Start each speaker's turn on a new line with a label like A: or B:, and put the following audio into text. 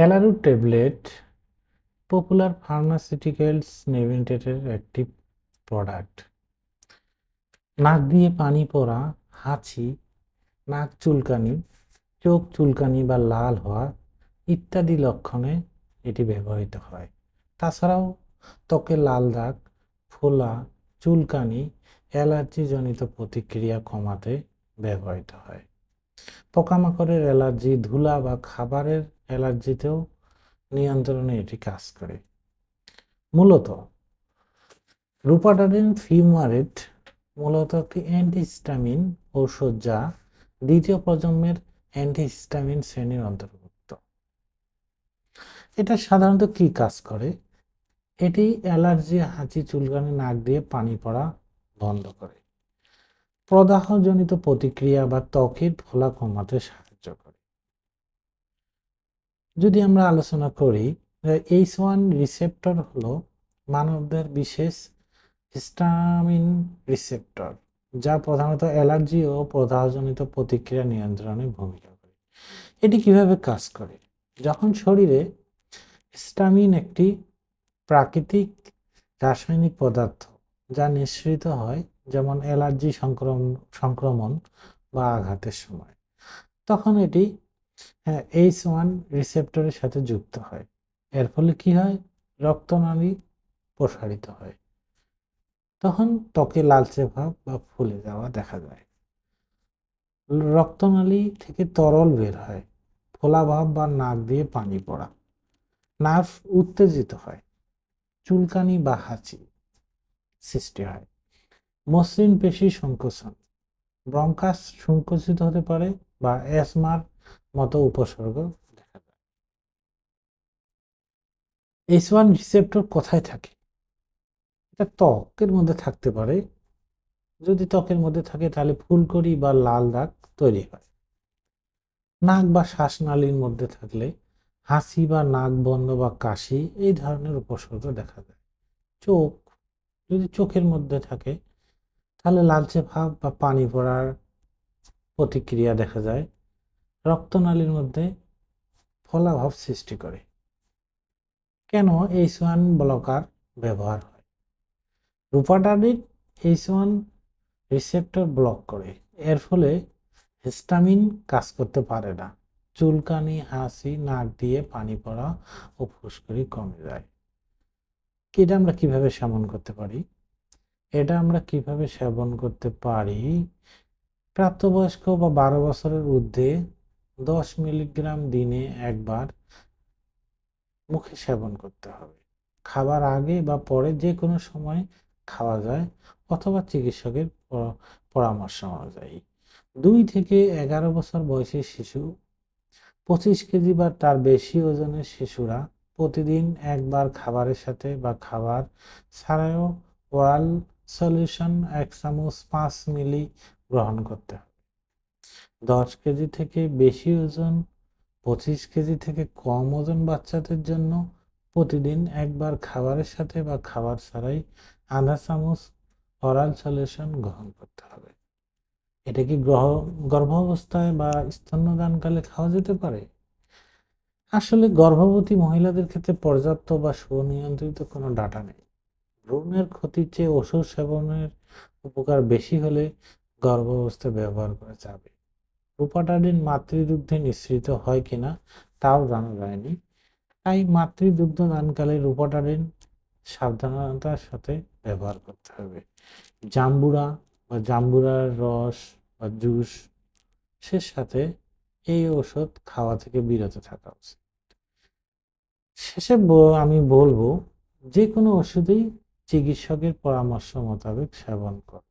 A: ক্যালারু tablet popular pharmaceuticals লিমিটেডের একটি product নাক দিয়ে পানি পড়া, হাঁচি, নাক চুলকানি, চোখ চুলকানি বা লাল হওয়া ইত্যাদি লক্ষণে এটি ব্যবহৃত হয়। তাছাড়াও ত্বকে লাল দাগ, ফোলা, চুলকানি, অ্যালার্জিজনিত প্রতিক্রিয়া কমাতে ব্যবহৃত হয়। পোকামাকড়ের অ্যালার্জি, ধুলা বা খাবারের অ্যালার্জিতেও নিয়ন্ত্রণে এটি কাজ করে। মূলত রুপাটাডিন ফিউমারেট মূলত একটি অ্যান্টিহিস্টামিন ঔষধ যা দ্বিতীয় প্রজন্মের অ্যান্টিহিস্টামিন শ্রেণির অন্তর্ভুক্ত। এটা সাধারণত কি কাজ করে? এটি অ্যালার্জি, হাঁচি, চুলকানি, নাক দিয়ে পানি পড়া বন্ধ করে। প্রদাহজনিত প্রতিক্রিয়া বা ত্বকের ফোলা কমাতে সাহায্য যদি আমরা আলোচনা করি এইচ ওয়ান রিসেপ্টর হলো মানবদের বিশেষ হিস্টামিন রিসেপ্টর যা প্রধানত অ্যালার্জি ও প্রদাহজনিত প্রতিক্রিয়া নিয়ন্ত্রণে ভূমিকা করে। এটি কীভাবে কাজ করে? যখন শরীরে হিস্টামিন একটি প্রাকৃতিক রাসায়নিক পদার্থ, যা নিঃসৃত হয় যেমন অ্যালার্জি সংক্রমণ সংক্রমণ বা আঘাতের সময়, তখন এটি এইচ ওয়ান রিসেপ্টরের সাথে যুক্ত হয়। এর ফলে কি হয়? রক্তনালী প্রসারিত হয়। তখন ত্বকে লালচে ভাব বা ফুলে যাওয়া দেখা যায়। রক্তনালী থেকে তরল বের হয়। ফোলা ভাব বা নাক দিয়ে পানি পড়া। নার্ভ উত্তেজিত হয়। চুলকানি বা হাঁচি সৃষ্টি হয়। মসৃণ পেশি সংকোচন। ব্রঙ্কাস সংকুচিত হতে পারে বা অ্যাসমার মতো উপসর্গ দেখা যায়। এইচ ওয়ান রিসেপ্টর কোথায় থাকে? এটা ত্বকের মধ্যে থাকতে পারে। যদি ত্বকের মধ্যে থাকে, তাহলে ফুলকড়ি বা লাল দাগ তৈরি হয়। নাক বা শ্বাসনালীর মধ্যে থাকলে হাসি বা নাক বন্ধ বা কাশি, এই ধরনের উপসর্গ দেখা যায়। চোখ, যদি চোখের মধ্যে থাকে, তাহলে লালচে ভাব বা পানি পড়ার প্রতিক্রিয়া দেখা যায়। রক্তনালীর মধ্যে ফলাভাব সৃষ্টি করে। কেন এইচ ওয়ান ব্লকার ব্যবহার হয়? Rupatadine H one receptor block করে। এর ফলে হিস্টামিন কাজ করতে পারে না। চুলকানি, হাসি, নাক দিয়ে পানি পড়া ও ফুসকুড়ি কমে যায়। এটা আমরা কীভাবে সেবন করতে পারি? এটা আমরা কীভাবে সেবন করতে পারি? প্রাপ্তবয়স্ক বা বারো বছরের ঊর্ধ্বে দশ মিলিগ্রাম দিনে একবার মুখে সেবন করতে হবে। খাবার আগে বা পরে যে কোনো সময় খাওয়া যায় অথবা চিকিৎসকের পরামর্শ অনুযায়ী। দুই থেকে এগারো বছর বয়সী শিশু, পঁচিশ কেজি বা তার বেশি ওজনের শিশুরা প্রতিদিন একবার খাবারের সাথে বা খাবার ছাড়াও ওরাল সলিউশন এক চামচ পাঁচ মিলি গ্রহণ করতে হবে। দশ কেজি থেকে বেশি ওজন, পঁচিশ কেজি থেকে কম ওজন বাচ্চাদের জন্য প্রতিদিন একবার খাবারের সাথে বা খাবার ছাড়াই আধা চামচ অরাল সলিউশন গ্রহণ করতে হবে। এটা কি গ্রহ, গর্ভাবস্থায় বা স্তন্যদানকালে খাওয়া যেতে পারে? আসলে গর্ভবতী মহিলাদের ক্ষেত্রে পর্যাপ্ত বা সুনিয়ন্ত্রিত কোনো ডাটা নেই। ভ্রূণের ক্ষতির চেয়ে ওষুধ সেবনের উপকার বেশি হলে গর্ভাবস্থায় ব্যবহার করা যাবে। রূপাটাডিন মাতৃদুগ্ধে নিঃসৃত হয় কিনা তাও জানা যায়নি। তাই মাতৃদুগ্ধ দানকালে রূপাটাডিন সাবধানতার সাথে ব্যবহার করতে হবে। জাম্বুরা বা জাম্বুরার রস বা জুস, সে সাথে এই ওষুধ খাওয়া থেকে বিরত থাকা উচিত। শেষে আমি বলব, যে কোনো ওষুধেই চিকিৎসকের পরামর্শ মোতাবেক সেবন কর।